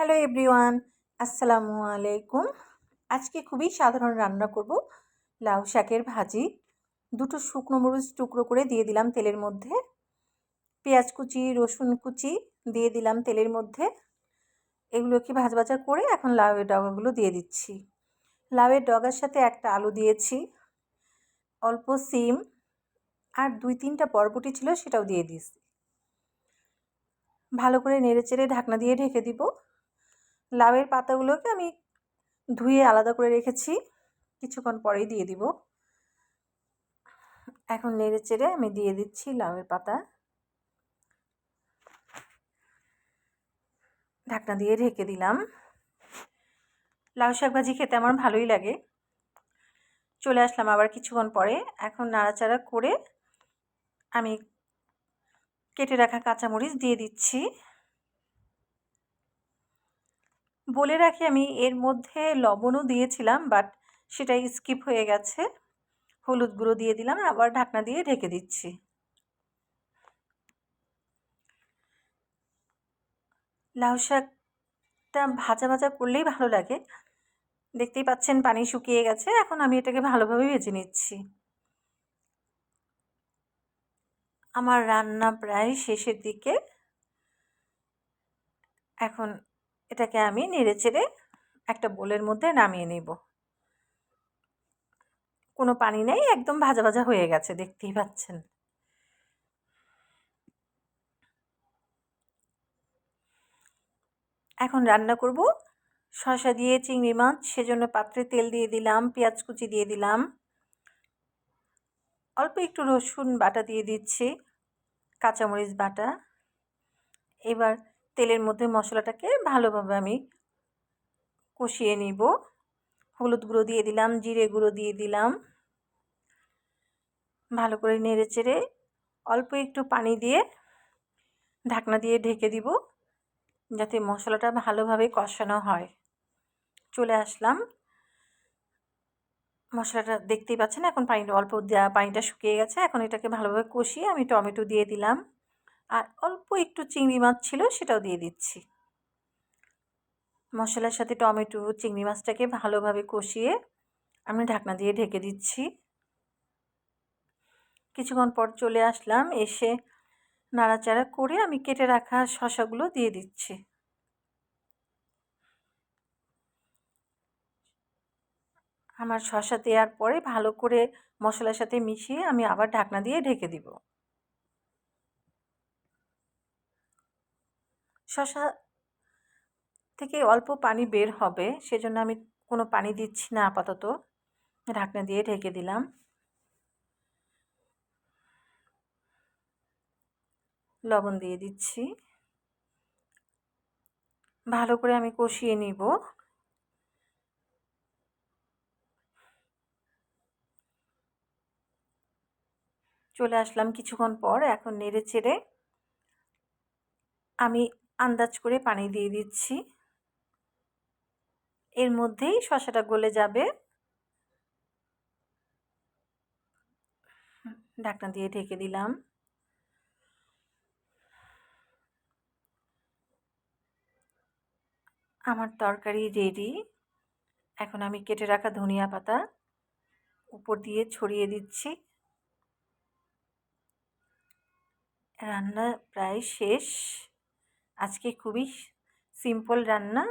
Hello everyone আসসালামু আলাইকুম আজকে খুবই সাধারণ রান্না করব। লাউ শাকের ভাজি। দুটো শুকনো মরিচ টুকরো করে দিয়ে দিলাম তেলের মধ্যে। পেঁয়াজ কুচি, রসুন কুচি দিয়ে দিলাম তেলের মধ্যে। এগুলোকে ভাজা ভাজা করে এখন লাউয়ের ডগাগুলো দিয়ে দিচ্ছি। লাউয়ের ডগার সাথে একটা আলু দিয়েছি। অল্প সিম আর দুই তিনটা বরবটি ছিল সেটাও দিয়ে দিয়েছি। ভালো করে নেড়ে চেড়ে ঢাকনা দিয়ে ঢেকে দিব। লাউয়ের পাতাগুলোকে আমি ধুয়ে আলাদা করে রেখেছি। কিছুক্ষণ পরেই দিয়ে দিব। এখন নেড়ে চেড়ে আমি দিয়ে দিচ্ছি লাউয়ের পাতা। ঢাকনা দিয়ে ঢেকে দিলাম। লাউ শাক ভাজি খেতে আমার ভালোই লাগে। চলে আসলাম আবার কিছুক্ষণ পরে। এখন নাড়াচাড়া করে আমি কেটে রাখা কাঁচামরিচ দিয়ে দিচ্ছি। বলে রাখি, আমি এর মধ্যে লবণও দিয়েছিলাম বাট সেটা স্কিপ হয়ে গেছে। হলুদ গুঁড়ো দিয়ে দিলাম আবার ঢাকনা দিয়ে ঢেকে দিচ্ছি। লাউ শাকটা ভাজা ভাজা করলেই ভালো লাগে। দেখতেই পাচ্ছেন পানি শুকিয়ে গেছে, এখন আমি এটাকে ভালোভাবে ভেজে নিচ্ছি। আমার রান্না প্রায় শেষের দিকে। এখন এটাকে আমি নেড়ে চেড়ে একটা বোলের মধ্যে নামিয়ে নেব। কোনো পানি নেই, একদম ভাজা ভাজা হয়ে গেছে, দেখতেই পাচ্ছেন। এখন রান্না করব। শশা দিয়ে চিংড়ি মাছ, সেজন্য পাত্রে তেল দিয়ে দিলাম, পেঁয়াজ কুচি দিয়ে দিলাম। অল্প একটু রসুন বাটা দিয়ে দিচ্ছি, কাঁচামরিচ বাটা। এবার তেলের মধ্যে মশলাটাকে ভালোভাবে আমি কষিয়ে নিব। হলুদ গুঁড়ো দিয়ে দিলাম, জিরে গুঁড়ো দিয়ে দিলাম। ভালো করে নেড়ে চেড়ে অল্প একটু পানি দিয়ে ঢাকনা দিয়ে ঢেকে দিব, যাতে মশলাটা ভালোভাবে কষানো হয়। চলে আসলাম। মশলাটা দেখতেই পাচ্ছেন, এখন পানিটা অল্প পানিটা শুকিয়ে গেছে, এখন এটাকে ভালোভাবে কষিয়ে আমি টমেটো দিয়ে দিলাম। আর অল্প একটু চিংড়ি মাছ ছিল সেটাও দিয়ে দিচ্ছি। মশলার সাথে টমেটো, চিংড়ি মাছটাকে ভালোভাবে কষিয়ে আমি ঢাকনা দিয়ে ঢেকে দিচ্ছি। কিছুক্ষণ পর চলে আসলাম, এসে নাড়াচাড়া করে আমি কেটে রাখা শশাগুলো দিয়ে দিচ্ছি। আমার শশা দেওয়ার পরে ভালো করে মশলার সাথে মিশিয়ে আমি আবার ঢাকনা দিয়ে ঢেকে দিব। শশা থেকে অল্প পানি বের হবে, সেজন্য আমি কোনো পানি দিচ্ছি না আপাতত। ঢাকনা দিয়ে ঢেকে দিলাম। লবণ দিয়ে দিচ্ছি। ভালো করে আমি কষিয়ে নিব। চলে আসলাম কিছুক্ষণ পর, এখন নেড়ে চেড়ে আমি আন্দাজ করে পানি দিয়ে দিচ্ছি। এর মধ্যেই শশাটা গলে যাবে। ঢাকনা দিয়ে ঢেকে দিলাম। আমার তরকারি রেডি এখন আমি কেটে রাখা ধনিয়া পাতা উপর দিয়ে ছড়িয়ে দিচ্ছি। রান্না প্রায় শেষ। আজকে খুবই সিম্পল রান্না।